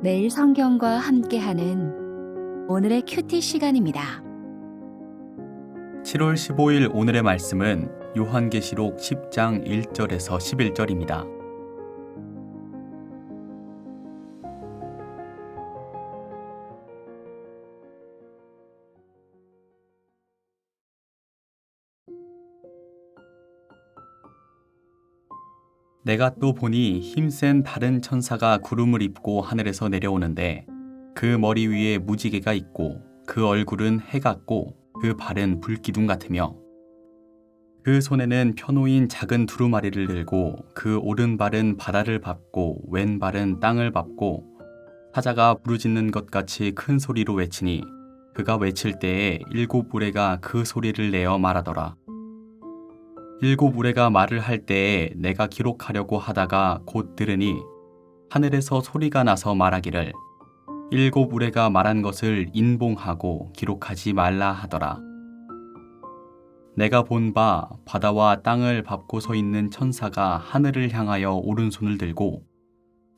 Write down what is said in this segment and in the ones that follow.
매일 성경과 함께하는 오늘의 큐티 시간입니다. 7월 15일 오늘의 말씀은 요한계시록 10장 1절에서 11절입니다. 내가 또 보니 힘센 다른 천사가 구름을 입고 하늘에서 내려오는데 그 머리 위에 무지개가 있고 그 얼굴은 해 같고 그 발은 불기둥 같으며 그 손에는 펴놓인 작은 두루마리를 들고 그 오른발은 바다를 밟고 왼발은 땅을 밟고 사자가 부르짖는 것 같이 큰 소리로 외치니 그가 외칠 때에 일곱 우레가 그 소리를 내어 말하더라. 일곱 우레가 말을 할 때에 내가 기록하려고 하다가 곧 들으니 하늘에서 소리가 나서 말하기를 일곱 우레가 말한 것을 인봉하고 기록하지 말라 하더라. 내가 본 바 바다와 땅을 밟고 서 있는 천사가 하늘을 향하여 오른손을 들고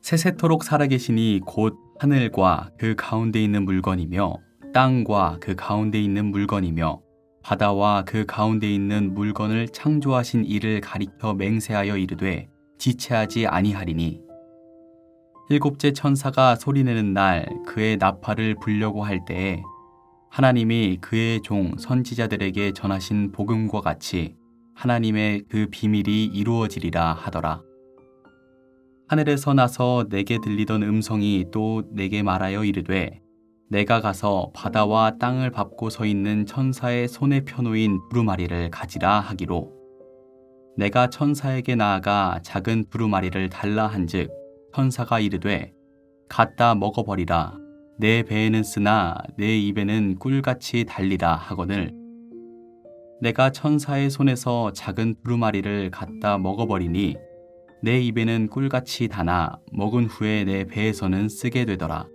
세세토록 살아계시니 곧 하늘과 그 가운데 있는 물건이며 땅과 그 가운데 있는 물건이며 바다와 그 가운데 있는 물건을 창조하신 이를 가리켜 맹세하여 이르되 지체하지 아니하리니 일곱째 천사가 소리내는 날 그의 나팔을 불려고 할 때에 하나님이 그의 종 선지자들에게 전하신 복음과 같이 하나님의 그 비밀이 이루어지리라 하더라. 하늘에서 나서 내게 들리던 음성이 또 내게 말하여 이르되 내가 가서 바다와 땅을 밟고 서 있는 천사의 손에 펴놓인 두루마리를 가지라 하기로. 내가 천사에게 나아가 작은 두루마리를 달라 한즉 천사가 이르되 갖다 먹어버리라. 내 배에는 쓰나 내 입에는 꿀같이 달리라 하거늘. 내가 천사의 손에서 작은 두루마리를 갖다 먹어버리니 내 입에는 꿀같이 다나 먹은 후에 내 배에서는 쓰게 되더라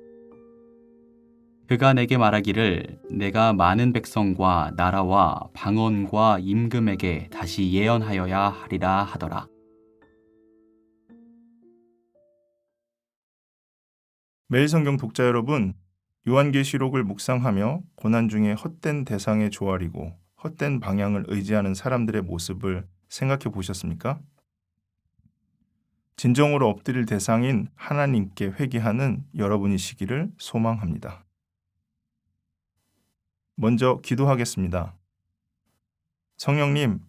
그가 내게 말하기를 내가 많은 백성과 나라와 방언과 임금에게 다시 예언하여야 하리라 하더라 매일 성경 독자 여러분, 요한계시록을 묵상하며 고난 중에 헛된 대상에 조아리고 헛된 방향을 의지하는 사람들의 모습을 생각해 보셨습니까? 진정으로 엎드릴 대상인 하나님께 회개하는 여러분이시기를 소망합니다. 먼저 기도하겠습니다. 성령님,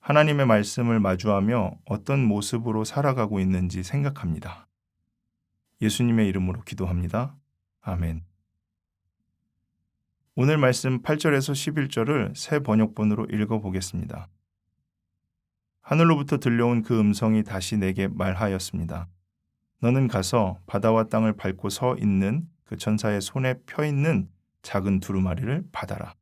하나님의 말씀을 마주하며 어떤 모습으로 살아가고 있는지 생각합니다. 예수님의 이름으로 기도합니다. 아멘. 오늘 말씀 8절에서 11절을 새 번역본으로 읽어 보겠습니다. 하늘로부터 들려온 그 음성이 다시 내게 말하였습니다. 너는 가서 바다와 땅을 밟고 서 있는 그 천사의 손에 펴 있는 작은 두루마리를 받아라.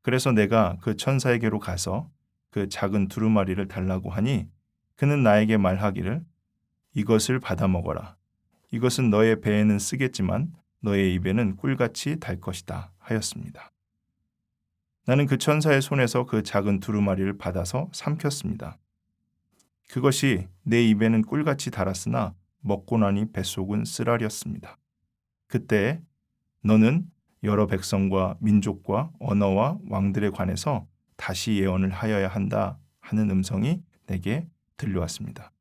그래서 내가 그 천사에게로 가서 그 작은 두루마리를 달라고 하니 그는 나에게 말하기를 이것을 받아 먹어라. 이것은 너의 배에는 쓰겠지만 너의 입에는 꿀같이 달 것이다 하였습니다. 나는 그 천사의 손에서 그 작은 두루마리를 받아서 삼켰습니다. 그것이 내 입에는 꿀같이 달았으나 먹고 나니 뱃속은 쓰라렸습니다. 그때 너는 여러 백성과 민족과 언어와 왕들에 관해서 다시 예언을 하여야 한다 하는 음성이 내게 들려왔습니다.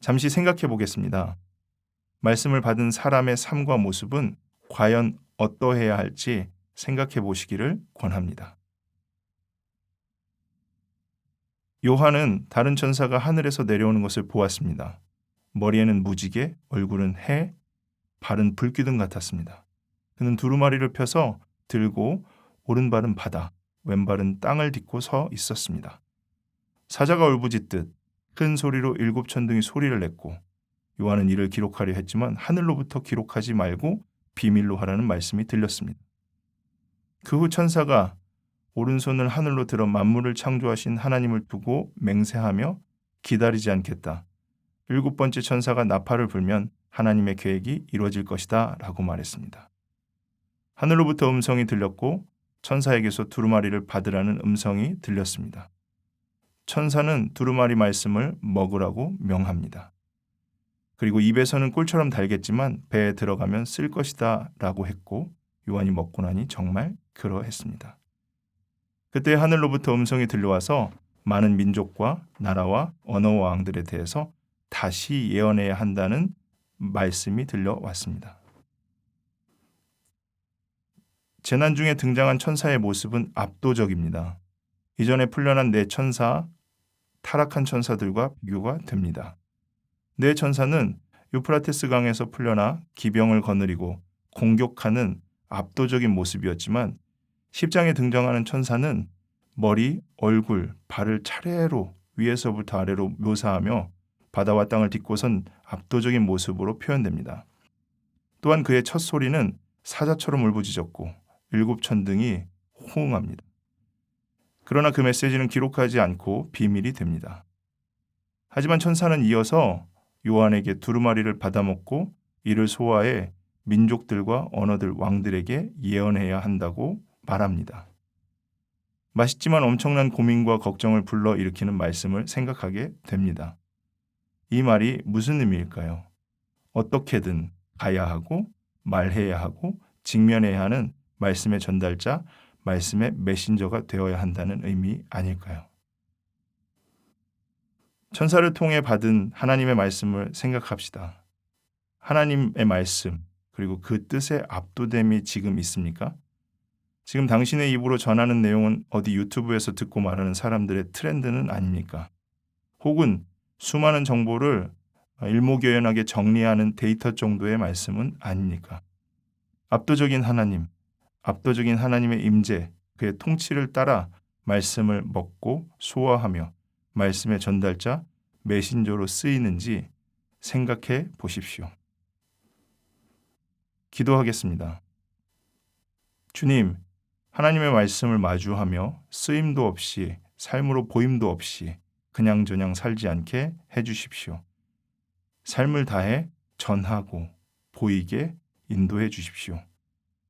잠시 생각해 보겠습니다. 말씀을 받은 사람의 삶과 모습은 과연 어떠해야 할지 생각해 보시기를 권합니다. 요한은 다른 천사가 하늘에서 내려오는 것을 보았습니다. 머리에는 무지개, 얼굴은 해, 발은 불기둥 같았습니다. 그는 두루마리를 펴서 들고 오른발은 바다, 왼발은 땅을 딛고 서 있었습니다. 사자가 울부짖듯 큰 소리로 일곱 천둥이 소리를 냈고 요한은 이를 기록하려 했지만 하늘로부터 기록하지 말고 비밀로 하라는 말씀이 들렸습니다. 그 후 천사가 오른손을 하늘로 들어 만물을 창조하신 하나님을 두고 맹세하며 기다리지 않겠다. 일곱 번째 천사가 나팔을 불면 하나님의 계획이 이루어질 것이다 라고 말했습니다. 하늘로부터 음성이 들렸고 천사에게서 두루마리를 받으라는 음성이 들렸습니다. 천사는 두루마리 말씀을 먹으라고 명합니다. 그리고 입에서는 꿀처럼 달겠지만 배에 들어가면 쓸 것이다 라고 했고 요한이 먹고 나니 정말 그러했습니다. 그때 하늘로부터 음성이 들려와서 많은 민족과 나라와 언어와 왕들에 대해서 다시 예언해야 한다는 말씀이 들려왔습니다. 재난 중에 등장한 천사의 모습은 압도적입니다. 이전에 풀려난 네 천사, 타락한 천사들과 비교가 됩니다. 네 천사는 유프라테스 강에서 풀려나 기병을 거느리고 공격하는 압도적인 모습이었지만 10장에 등장하는 천사는 머리, 얼굴, 발을 차례로 위에서부터 아래로 묘사하며 바다와 땅을 딛고선 압도적인 모습으로 표현됩니다. 또한 그의 첫 소리는 사자처럼 울부짖었고 일곱 천등이 호응합니다. 그러나 그 메시지는 기록하지 않고 비밀이 됩니다. 하지만 천사는 이어서 요한에게 두루마리를 받아먹고 이를 소화해 민족들과 언어들 왕들에게 예언해야 한다고 말합니다. 맛있지만 엄청난 고민과 걱정을 불러 일으키는 말씀을 생각하게 됩니다. 이 말이 무슨 의미일까요? 어떻게든 가야 하고 말해야 하고 직면해야 하는 말씀의 전달자, 말씀의 메신저가 되어야 한다는 의미 아닐까요? 천사를 통해 받은 하나님의 말씀을 생각합시다. 하나님의 말씀, 그리고 그 뜻의 압도됨이 지금 있습니까? 지금 당신의 입으로 전하는 내용은 어디 유튜브에서 듣고 말하는 사람들의 트렌드는 아닙니까? 혹은 수많은 정보를 일목요연하게 정리하는 데이터 정도의 말씀은 아닙니까? 압도적인 하나님, 압도적인 하나님의 임재, 그의 통치를 따라 말씀을 먹고 소화하며 말씀의 전달자, 메신저로 쓰이는지 생각해 보십시오. 기도하겠습니다. 주님, 하나님의 말씀을 마주하며 쓰임도 없이 삶으로 보임도 없이 그냥저냥 살지 않게 해 주십시오. 삶을 다해 전하고 보이게 인도해 주십시오.